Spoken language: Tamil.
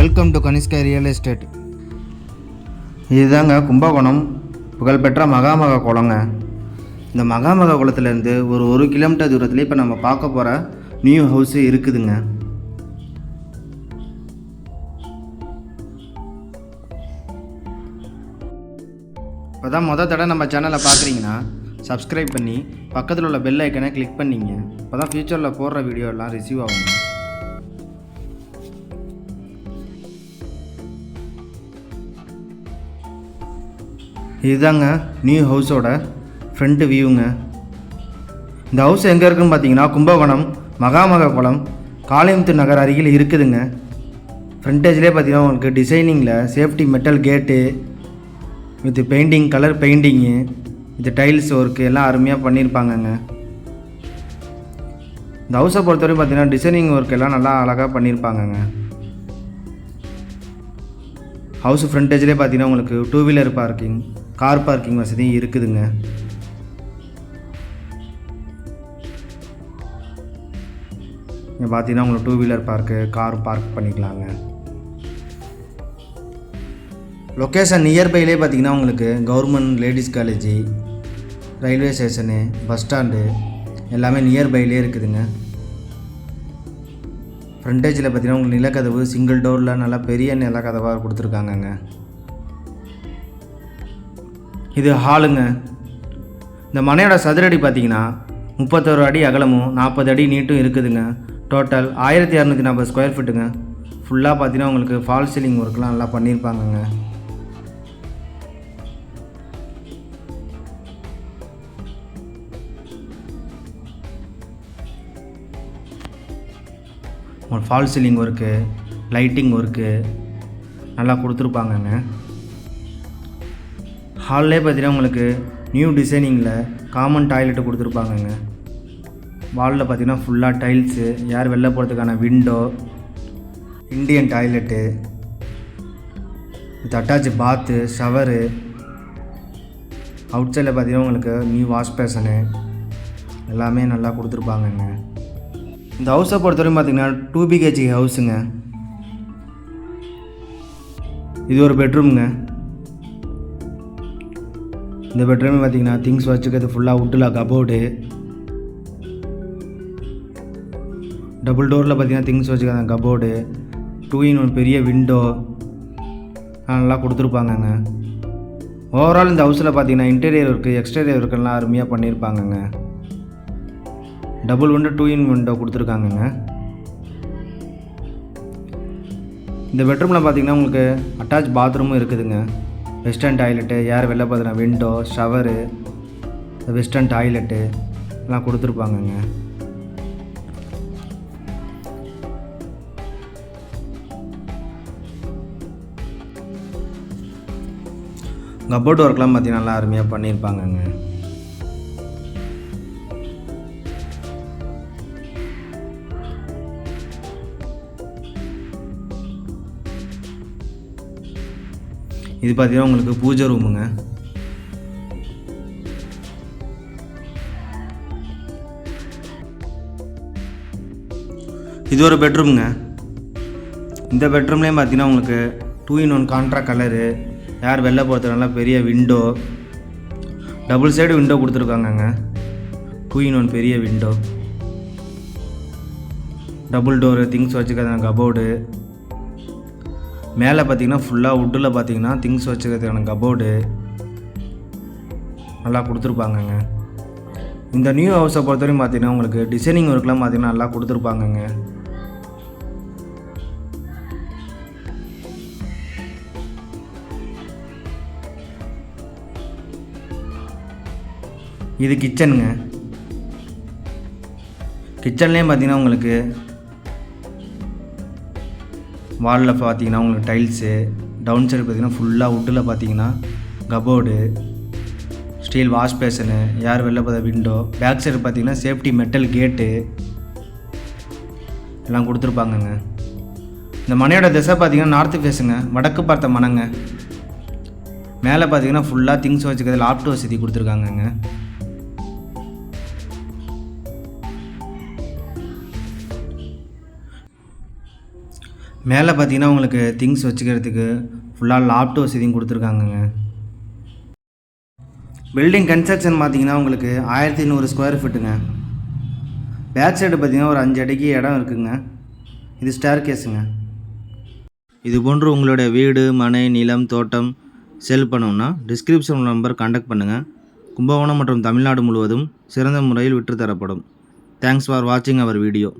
Welcome to Kanishka real estate இதுதாங்க கும்பகோணம். புகழ்பெற்ற மகாமக குளங்க இந்த மகாமக குளத்துலேருந்து ஒரு ஒரு கிலோமீட்டர் தூரத்தில் இப்போ நம்ம பார்க்க போகிற நியூ ஹவுஸு இருக்குதுங்க. இப்போ தான் மொதல் தடவை நம்ம சேனலை பார்க்குறீங்கன்னா சப்ஸ்கிரைப் பண்ணி பக்கத்தில் உள்ள பெல் ஐக்கனை கிளிக் பண்ணிங்க. அப்போ தான் ஃப்யூச்சரில் போடுற வீடியோலாம் ரிசீவ் ஆகுங்க. இதுதாங்க நியூ ஹவுஸோட ஃப்ரண்ட் வியூங்க இந்த ஹவுஸ் எங்கே இருக்குன்னு பார்த்தீங்கன்னா கும்பகோணம் மகாமக குளம் காளியமுத்து நகர் அருகில் இருக்குதுங்க. ஃப்ரண்டேஜ்லேயே பார்த்தீங்கன்னா உங்களுக்கு டிசைனிங்கில் safety metal gate with painting colour painting with tiles work எல்லாம் அருமையாக பண்ணியிருப்பாங்கங்க இந்த ஹவுஸை பொறுத்தவரைக்கும் பார்த்தீங்கன்னா டிசைனிங் ஒர்க் எல்லாம் நல்லா அழகாக பண்ணியிருப்பாங்கங்க ஹவுஸ் ஃப்ரண்டேஜ்லேயே பார்த்தீங்கன்னா உங்களுக்கு two wheeler parking car parking வசதியும் இருக்குதுங்க. இங்கே பார்த்தீங்கன்னா உங்களுக்கு two wheeler park car park பண்ணிக்கலாங்க. லொக்கேஷன் நியர்பைலே பார்த்தீங்கன்னா உங்களுக்கு government ladies college railway station bus stand எல்லாமே நியர்பைலே இருக்குதுங்க. ஃப்ரண்டேஜில் பார்த்தீங்கன்னா உங்களுக்கு நிலக்கதவு சிங்கிள் டோரில் நல்லா பெரிய நிலக்கதவாக கொடுத்துருக்காங்கங்க. இது ஹாலுங்க. இந்த மனையோட சதுரடி பார்த்தீங்கன்னா முப்பத்தோரு அடி அகலமும் நாற்பது அடி நீட்டும் இருக்குதுங்க. டோட்டல் ஆயிரத்தி இரநூத்தி நாற்பது ஸ்கொயர் ஃபீட்டுங்க ஃபுல்லாக பார்த்தீங்கன்னா உங்களுக்கு ஃபால் சீலிங் ஒர்க்லாம் நல்லா பண்ணியிருப்பாங்கங்க. Fall ceiling work lighting work நல்லா கொடுத்துருப்பாங்கங்க. ஹாலிலே பார்த்தீங்கன்னா உங்களுக்கு நியூ டிசைனிங்கில் காமன் டாய்லெட்டு கொடுத்துருப்பாங்கங்க. வாலில் பார்த்தீங்கன்னா ஃபுல்லாக டைல்ஸு யார் வெளில போகிறதுக்கான window Indian toilet with attach bath shower out சைடில் பார்த்தீங்கன்னா உங்களுக்கு நியூ வாஷ் பேஷனு எல்லாமே நல்லா கொடுத்துருப்பாங்கங்க. இந்த ஹவுஸை பொறுத்தவரைக்கும் பார்த்தீங்கன்னா டூ பிஹெச்கே ஹவுஸுங்க இது ஒரு பெட்ரூம்ங்க இந்த பெட்ரூம் பார்த்தீங்கன்னா திங்ஸ் வச்சுக்கிறது ஃபுல்லாக உட்டில் கபோர்டு டபுள் டோரில் பார்த்தீங்கன்னா திங்ஸ் வச்சுக்கிறாங்க கபோர்டு டூ இன் ஒன் பெரிய விண்டோ நல்லா கொடுத்துருப்பாங்கங்க. ஓவரால் இந்த ஹவுஸில் பார்த்தீங்கன்னா இன்டீரியர் ஒர்க்கு எக்ஸ்டீரியர் ஒர்க்கெல்லாம் அருமையாக பண்ணியிருப்பாங்கங்க double window two in one கொடுத்துருக்காங்கங்க. இந்த பெட்ரூமில் பார்த்தீங்கன்னா உங்களுக்கு அட்டாச் பாத்ரூமும் இருக்குதுங்க. வெஸ்டர்ன் டாய்லெட்டு யார் வெளில பார்த்தீங்கன்னா விண்டோ ஷவரு வெஸ்டர்ன் டாய்லெட்டு எல்லாம் கொடுத்துருப்பாங்கங்க. கபோர்ட் ஒர்க்லாம் பார்த்தீங்கன்னா நல்லா அருமையாக பண்ணியிருப்பாங்கங்க. இது பார்த்தீங்கன்னா உங்களுக்கு பூஜை ரூமுங்க. இது ஒரு பெட்ரூம்ங்க. இந்த பெட்ரூம்லேயும் பார்த்தீங்கன்னா உங்களுக்கு two in one contra colour யார் வெளில போகிறதுனால பெரிய விண்டோ டபுள் சைடு விண்டோ கொடுத்துருக்காங்கங்க. டூ இன் ஒன் பெரிய விண்டோ டபுள் டோரு திங்ஸ் வச்சுக்கிறதான கபோர்டு மேலே பார்த்தீங்கன்னா ஃபுல்லாக வுட்டில் பார்த்தீங்கன்னா திங்ஸ் வச்சுக்கிறதுக்கான கபோர்டு நல்லா கொடுத்துருப்பாங்கங்க. இந்த நியூ ஹவுஸை பொறுத்தவரையும் பார்த்தீங்கன்னா உங்களுக்கு டிசைனிங் ஒர்க்லாம் பார்த்தீங்கன்னா நல்லா கொடுத்துருப்பாங்கங்க. இது கிச்சனுங்க கிச்சன்லேயும் பார்த்தீங்கன்னா உங்களுக்கு வாலில் பார்த்தீங்கன்னா உங்களுக்கு டைல்ஸு டவுன் சைடு பார்த்தீங்கன்னா ஃபுல்லாக வுட்டில் பார்த்தீங்கன்னா கபோர்டு ஸ்டீல் வாஷ் பேஷனு யார் வெளில போகிற விண்டோ பேக் சைடு பார்த்தீங்கன்னா சேஃப்டி மெட்டல் கேட்டு எல்லாம் கொடுத்துருப்பாங்கங்க. இந்த மனையோட திசை பார்த்தீங்கன்னா நார்த்து ஃபேஸுங்க வடக்கு பார்த்த மனங்க. மேலே பார்த்தீங்கன்னா ஃபுல்லாக திங்ஸ் வச்சுக்கிறது லாப்டாப் வசதி கொடுத்துருக்காங்கங்க. மேலே பார்த்தீங்கன்னா உங்களுக்கு திங்ஸ் வச்சுக்கிறதுக்கு ஃபுல்லாக லாப்டாப் வசதியும் கொடுத்துருக்காங்கங்க. பில்டிங் கன்ஸ்ட்ரக்ஷன் பார்த்தீங்கன்னா உங்களுக்கு ஆயிரத்தி நூறு ஸ்கொயர் ஃபீட்டுங்க பேக் சைடு பார்த்தீங்கன்னா ஒரு அஞ்சு அடிக்கு இடம் இருக்குங்க. இது ஸ்டேர் கேஸுங்க இது போன்று உங்களுடைய வீடு மனை நிலம் தோட்டம் செல் பண்ணணும்னா டிஸ்கிரிப்ஷன் நம்பர் காண்டாக்ட் பண்ணுங்கள் கும்பகோணம் மற்றும் தமிழ்நாடு முழுவதும் சிறந்த முறையில் விற்றுத்தரப்படும். தேங்க்ஸ் ஃபார் வாட்சிங் அவர் வீடியோ